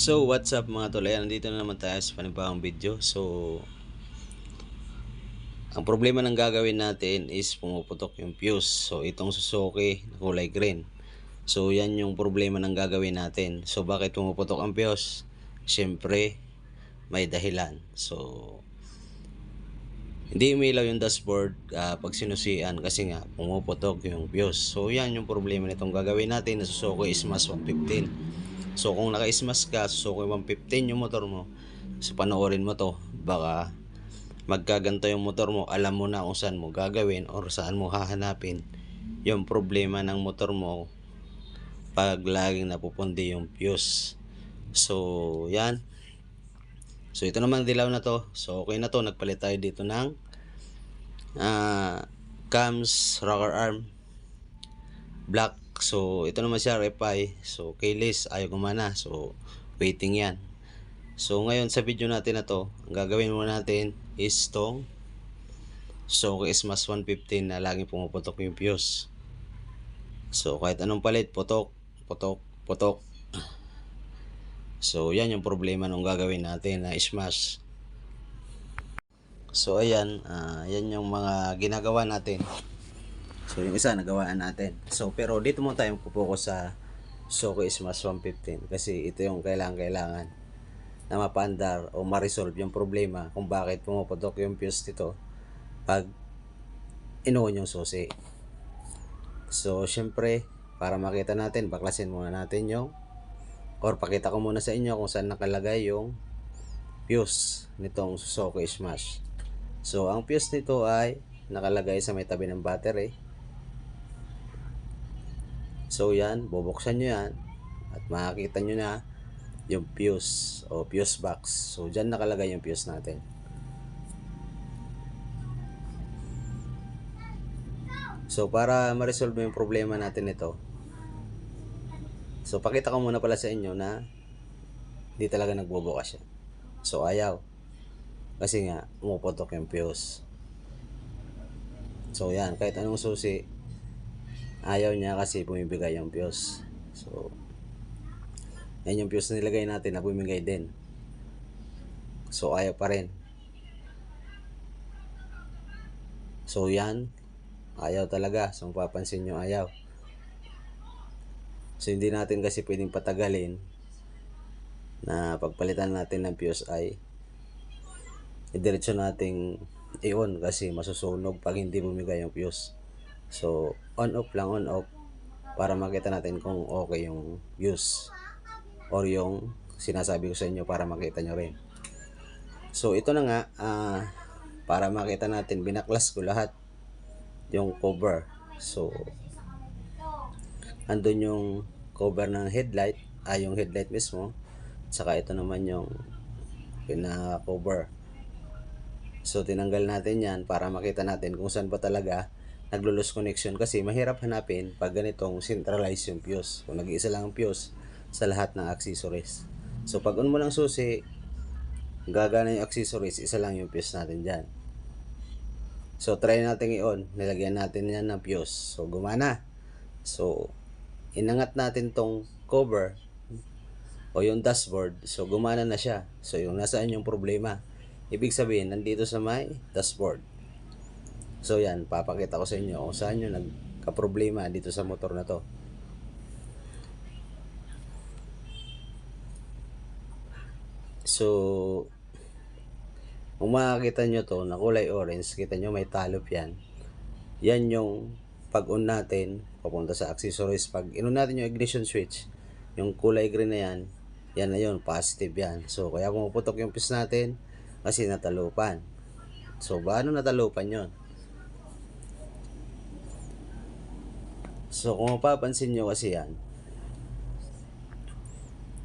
So, what's up mga tol? Ayan, nandito na naman tayo sa panibagong video. So, ang problema ng gagawin natin is pumuputok yung fuse. So, itong Suzuki na kulay green. So, yan yung problema ng gagawin natin. So, bakit pumuputok ang fuse? Siyempre, may dahilan. So, hindi umilaw yung dashboard ah, pag sinusian kasi nga pumuputok yung fuse. So, yan yung problema nitong gagawin natin na Suzuki Smash 115. So kung naka-smash ka, Suzuki 115 yung motor mo, so panoorin mo to, baka magkaganto yung motor mo, alam mo na kung saan mo gagawin or saan mo hahanapin yung problema ng motor mo pag laging napupundi yung fuse. So, yan. So, ito naman dilaw na to. So, okay na to. Nagpalit tayo dito ng ah cams rocker arm black so ito naman siya repay so keyless ayaw gumana. So waiting yan. So ngayon sa video natin na to ang gagawin muna natin is tong so Smash 115 na laging pumuputok yung fuse so kahit anong palit putok putok putok. So yan yung problema nung gagawin natin na smash. So ayan ah, yan yung mga ginagawa natin So yung isa nagawaan natin. So pero dito mo tayo pupokus sa Soco Smash 115 kasi ito yung kailangan kailangan na mapandar o ma-resolve yung problema kung bakit pumuputok yung fuse dito pag inuon yung susi. So syempre para makita natin baklasin muna natin yung or pakita ko muna sa inyo kung saan nakalagay yung fuse nitong Soco Smash. So ang fuse nito ay nakalagay sa may tabi ng battery So yan, bubuksan nyo yan at makikita nyo na yung fuse o fuse box. So dyan nakalagay yung fuse natin. So para ma-resolve yung problema natin ito. So pakita ko muna pala sa inyo na di talaga nagbubukas siya. So ayaw. Kasi nga umuputok yung fuse. So yan, kahit anong susi, ayaw niya kasi bumibigay yung fuse. So, yan yung fuse na nilagay natin na bumigay din. So, ayaw pa rin. So, yan. Ayaw talaga. So, papansin nyo, ayaw. So, hindi natin kasi pwedeng patagalin na pagpalitan natin ng fuse ay idiretso nating i-on kasi masusunog pag hindi bumigay yung fuse. So, on off lang, on off para makita natin kung okay yung views or yung sinasabi ko sa inyo para makita nyo rin. So, ito na nga, ah, para makita natin, binaklas ko lahat yung cover. So, andun yung cover ng headlight, ay yung headlight mismo, saka ito naman yung pinaka-cover. So, tinanggal natin yan para makita natin kung saan ba talaga naglo-lose connection kasi mahirap hanapin pag ganitong centralized yung fuse. Kung nag-iisa lang ang fuse sa lahat ng accessories. So pag on mo lang susi, gagana yung accessories, isa lang yung fuse natin dyan. So try natin i-on, nilagyan natin yan ng fuse. So gumana. So inangat natin tong cover o yung dashboard. So gumana na siya. So yung nasaan yung problema. Ibig sabihin, nandito sa may dashboard. So yan, papakita ko sa inyo kung saan yung nagka-problema dito sa motor na to. So, kung makakita nyo to na kulay orange, kita nyo may talop yan. Yan yung pag-on natin, papunta sa accessories. Pag in natin yung ignition switch, yung kulay green na yan, yan na yun, positive yan. So, kaya pumuputok yung fuse natin kasi natalupan. So, paano natalupan yon? So, kung mapapansin nyo kasi yan,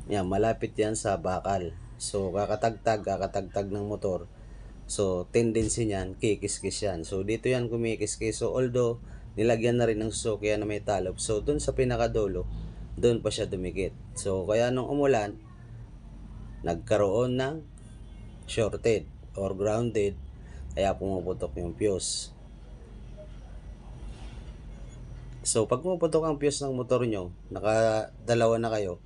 yan, malapit yan sa bakal. So, kakatagtag, kakatagtag ng motor. So, tendency niyan, kikis-kis yan. So, dito yan kumikis-kis. So, although, nilagyan na rin ng Suzuki na may talop. So, dun sa pinakadulo, dun pa siya dumikit. So, kaya nung umulan, nagkaroon ng shorted or grounded, kaya pumuputok yung fuse. So, pag pumuputok ang fuse ng motor nyo, nakadalawa na kayo,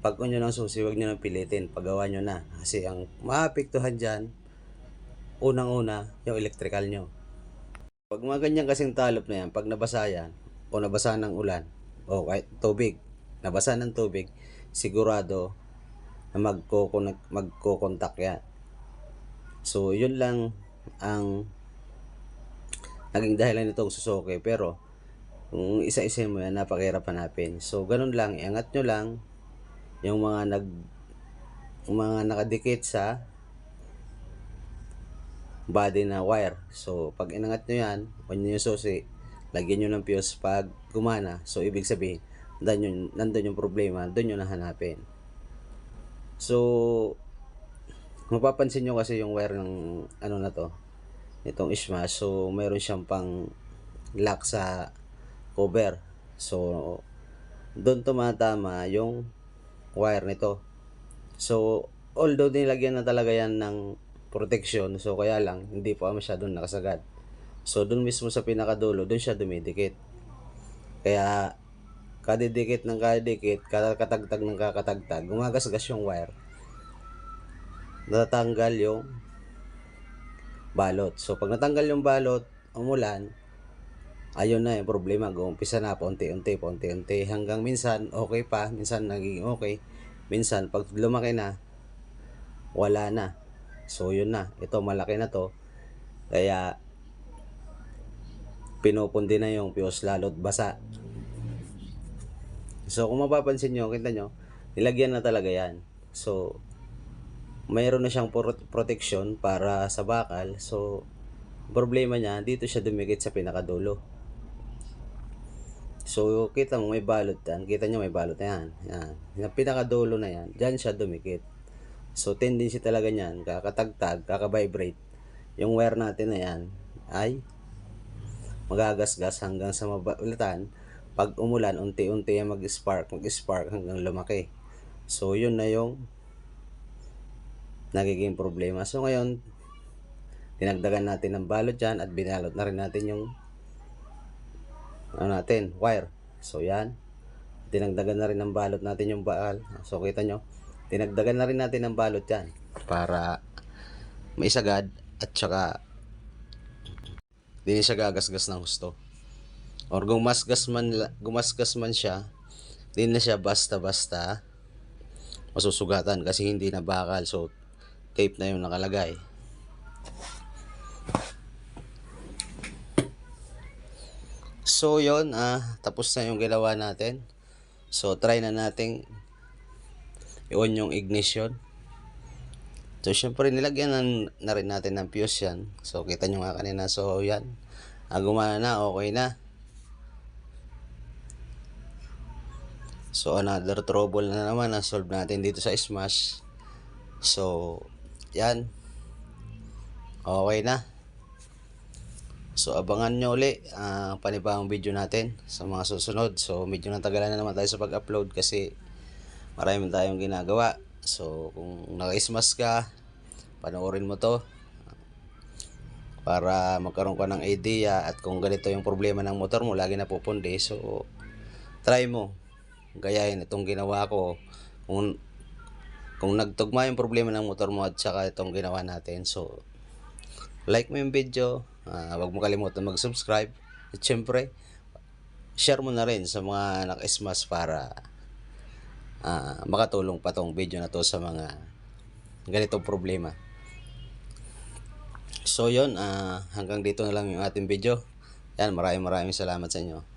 pag nyo ng susi, huwag nyo nang pilitin. Paggawa nyo na. Kasi ang maapektuhan dyan, unang-una, yung electrical nyo. Pag mga ganyan kasing talop na yan, pag nabasa yan, o nabasa ng ulan, o kahit tubig, nabasa ng tubig, sigurado na magko-contact yan. So, yun lang ang naging dahilan nitong susuki. Pero, kung isa-isa mo yan, napakahirap hanapin. So, ganun lang, iangat nyo lang yung mga nag yung mga nakadikit sa body na wire. So, pag inangat nyo yan, on nyo yung susi, lagyan nyo ng fuse pag gumana. So, ibig sabihin, nandun yung, nandun yung problema, doon nyo nahanapin. So, mapapansin nyo kasi yung wire ng ano na to, itong Ishmash. So, mayroon siyang pang lock sa cover. So, doon tumatama yung wire nito. So, although nilagyan na talaga yan ng protection, so kaya lang, hindi pa masyadong nakasagad. So, doon mismo sa pinakadulo, doon siya dumidikit. Kaya, kadidikit ng kadidikit, kakatagtag ng kakatagtag, gumagasgas yung wire. Natatanggal yung balot. So, pag natanggal yung balot, umulan, ayun na yung problema. Gumpisa na paunti-unti, paunti-unti. Hanggang minsan, okay pa. Minsan, naging okay. Minsan, pag lumaki na, wala na. So, yun na. Ito, malaki na to. Kaya, pinupundi na yung fuse lalo't basa. So, kung mapapansin nyo, kita nyo, nilagyan na talaga yan. So, mayroon na siyang pro- protection para sa bakal. So, problema niya, dito siya dumikit sa pinakadulo. So, kita mo may balot yan. Kita nyo may balot na yan. Yan. Yung pinakadulo na yan, dyan siya dumikit. So, tendency talaga niyan, kakatagtag, kakabibrate. Yung wire natin na yan, ay magagasgas hanggang sa mabalatan. Pag umulan, unti-unti yan mag-spark, mag-spark hanggang lumaki. So, yun na yung nagiging problema. So, ngayon, dinagdagan natin ng balot dyan at binalot na rin natin yung ano natin, wire. So, yan. Dinagdagan na rin ng balot natin yung baal. So, kita nyo, dinagdagan na rin natin ng balot yan para maisagad at saka hindi siya gagasgas ng gusto. Or gumasgas man, gumasgas man siya, hindi na siya basta-basta masusugatan kasi hindi na bakal. So, tape na yung nakalagay. So, yon ah, tapos na yung ginawa natin. So, try na nating i-on yung ignition. So, syempre, nilagyan na, na rin natin ng fuse yan. So, kita nyo nga kanina. So, yan. Ah, gumana na, okay na. So, another trouble na naman na solve natin dito sa Smash. So, yan. Okay na. So, abangan nyo uli ang panibang video natin sa mga susunod. So, medyo natagalan na naman tayo sa pag-upload kasi marami tayong ginagawa. So, kung naka-smash ka, panoorin mo to para magkaroon ka ng idea at kung ganito yung problema ng motor mo, lagi na pupundi. So, try mo. Gayahin itong ginawa ko. Kung, kung nagtugma yung problema ng motor mo at saka itong ginawa natin. So, like mo yung video. Ah, wag mo kalimutan mag-subscribe. At syempre, share mo na rin sa mga naka-smash para ah, makatulong pa tong video na to sa mga ganitong problema. So yon hanggang dito na lang yung ating video. Yan, maraming maraming salamat sa inyo.